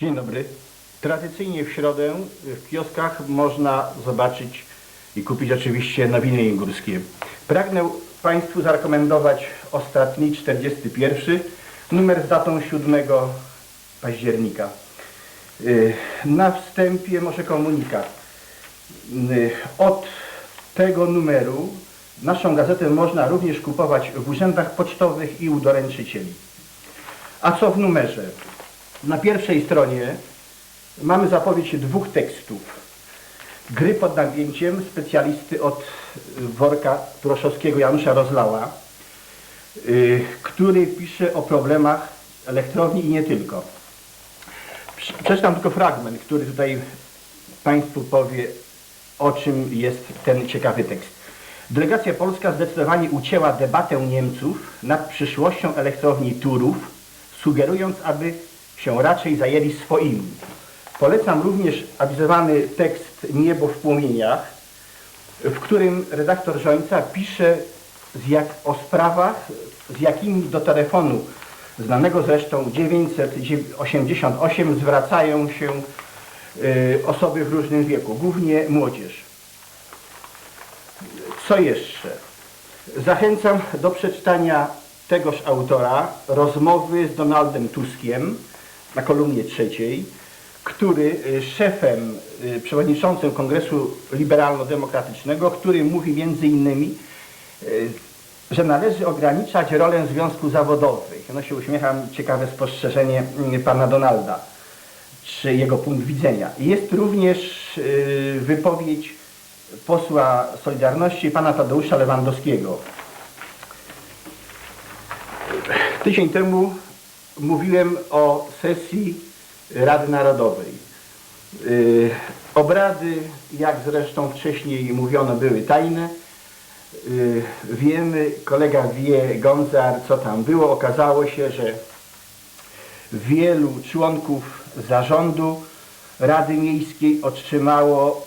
Dzień dobry. Tradycyjnie w środę w kioskach można zobaczyć i kupić oczywiście nowiny jęgórskie. Pragnę Państwu zarekomendować ostatni, 41, numer z datą 7 października. Y, Na wstępie może komunikat. Y, Od tego numeru naszą gazetę można również kupować w urzędach pocztowych i u doręczycieli. A co w numerze? Na pierwszej stronie mamy zapowiedź dwóch tekstów. Gry pod napięciem specjalisty od worka Proszowskiego Janusza Rozlała, y, który pisze o problemach elektrowni i nie tylko. Prze- Przeczytam tylko fragment, który tutaj Państwu powie, o czym jest ten ciekawy tekst. Delegacja polska zdecydowanie ucięła debatę Niemców nad przyszłością elektrowni Turów, sugerując, aby się raczej zajęli swoimi. Polecam również awizowany tekst Niebo w płomieniach, w którym redaktor Żońca pisze z jak, o sprawach, z jakimi do telefonu znanego zresztą 988 zwracają się y, osoby w różnym wieku, głównie młodzież. Co jeszcze? Zachęcam do przeczytania tegoż autora rozmowy z Donaldem Tuskiem na kolumnie trzeciej, który y, szefem, y, przewodniczącym Kongresu Liberalno-Demokratycznego, który mówi między innymi, y, że należy ograniczać rolę związków zawodowych. No się uśmiecham, ciekawe spostrzeżenie y, pana Donalda, czy jego punkt widzenia. Jest również wypowiedź posła Solidarności, pana Tadeusza Lewandowskiego. Tydzień temu mówiłem o sesji Rady Narodowej. Yy, Obrady, jak zresztą wcześniej mówiono, były tajne. Yy, Wiemy, kolega wie, Gonzar, co tam było. Okazało się, że wielu członków zarządu Rady Miejskiej otrzymało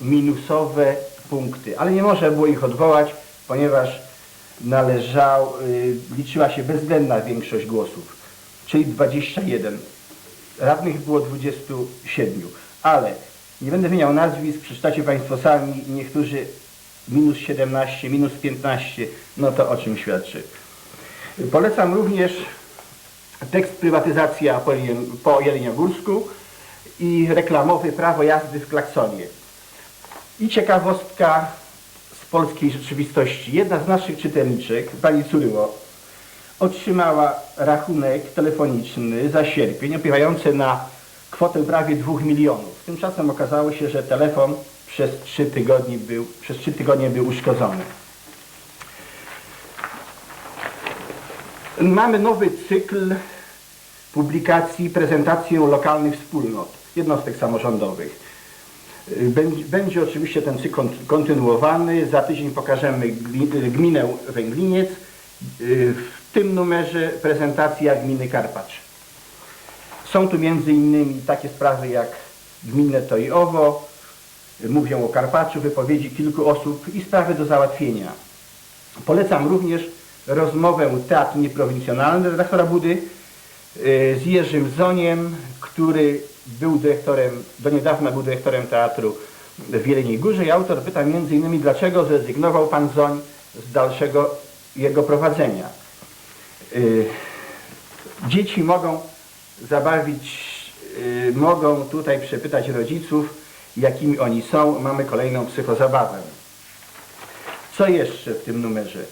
minusowe punkty, ale nie można było ich odwołać, ponieważ należał, y, liczyła się bezwzględna większość głosów, czyli 21. Radnych było 27, ale nie będę wymieniał nazwisk, przeczytacie Państwo sami, niektórzy minus 17, minus 15, no to o czym świadczy. Polecam również tekst Prywatyzacja po, Jeleniogórsku i reklamowy Prawo jazdy w klaksonie. I ciekawostka z polskiej rzeczywistości. Jedna z naszych czytelniczek, pani Curyło, otrzymała rachunek telefoniczny za sierpień opiewający na kwotę prawie 2 milionów. Tymczasem okazało się, że telefon przez 3 tygodnie był, przez 3 tygodnie był uszkodzony. Mamy nowy cykl publikacji, prezentację lokalnych wspólnot, jednostek samorządowych. Będzie, oczywiście ten cykl kont- kontynuowany. Za tydzień pokażemy gminę Węgliniec. Y, W tym numerze prezentacja gminy Karpacz. Są tu między innymi takie sprawy jak gminne to i owo, mówią o Karpaczu, wypowiedzi kilku osób i sprawy do załatwienia. Polecam również rozmowę Teatr Nieprowincjonalny redaktora Budy y, z Jerzym Zoniem, który był dyrektorem, do niedawna był dyrektorem teatru w Jeleniej Górze i autor pyta innymi dlaczego zrezygnował pan Zoń z dalszego jego prowadzenia. Y, Dzieci mogą zabawić, y, mogą tutaj przepytać rodziców, jakimi oni są. Mamy kolejną psychozabawę. Co jeszcze w tym numerze?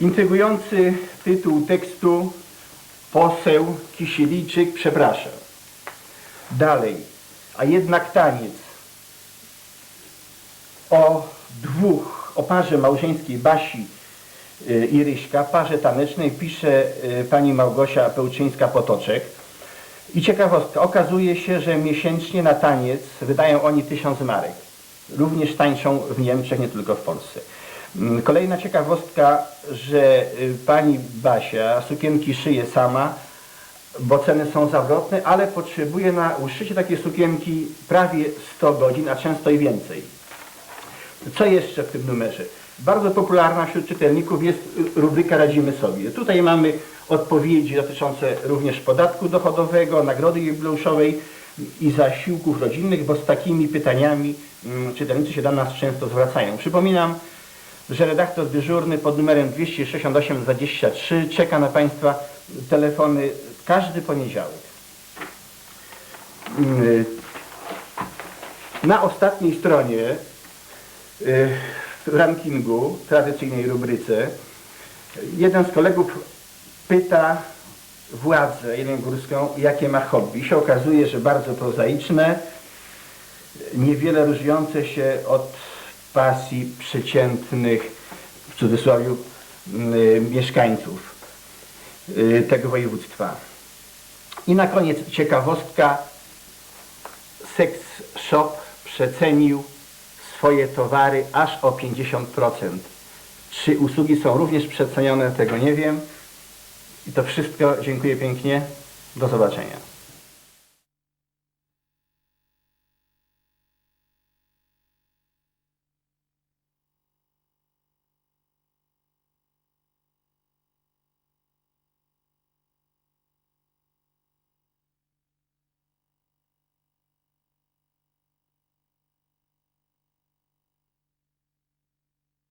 Intrygujący tytuł tekstu Poseł Kisieliczyk przepraszam. Dalej, a jednak taniec. O dwóch, o parze małżeńskiej Basi y, i Ryśka, parze tanecznej pisze y, pani Małgosia Pełczyńska-Potoczek. I ciekawostka, okazuje się, że miesięcznie na taniec wydają oni tysiąc marek. Również tańczą w Niemczech, nie tylko w Polsce. Mm, Kolejna ciekawostka, że y, pani Basia sukienki szyje sama, bo ceny są zawrotne, ale potrzebuje na uszycie takiej sukienki prawie 100 godzin, a często i więcej. Co jeszcze w tym numerze? Bardzo popularna wśród czytelników jest rubryka Radzimy sobie. Tutaj mamy odpowiedzi dotyczące również podatku dochodowego, nagrody jubileuszowej i zasiłków rodzinnych, bo z takimi pytaniami mm, czytelnicy się do nas często zwracają. Przypominam, że redaktor dyżurny pod numerem 26823 czeka na Państwa telefony każdy poniedziałek. Mm, Na ostatniej stronie y, rankingu, tradycyjnej rubryce, jeden z kolegów pyta władzę jeleniogórską, jakie ma hobby. I się okazuje, że bardzo prozaiczne, niewiele różniące się od pasji przeciętnych, w cudzysłowie, y, mieszkańców y, tego województwa. I na koniec ciekawostka. Sex Shop przecenił swoje towary aż o 50%. Czy usługi są również przecenione, tego nie wiem. I to wszystko. Dziękuję pięknie. Do zobaczenia.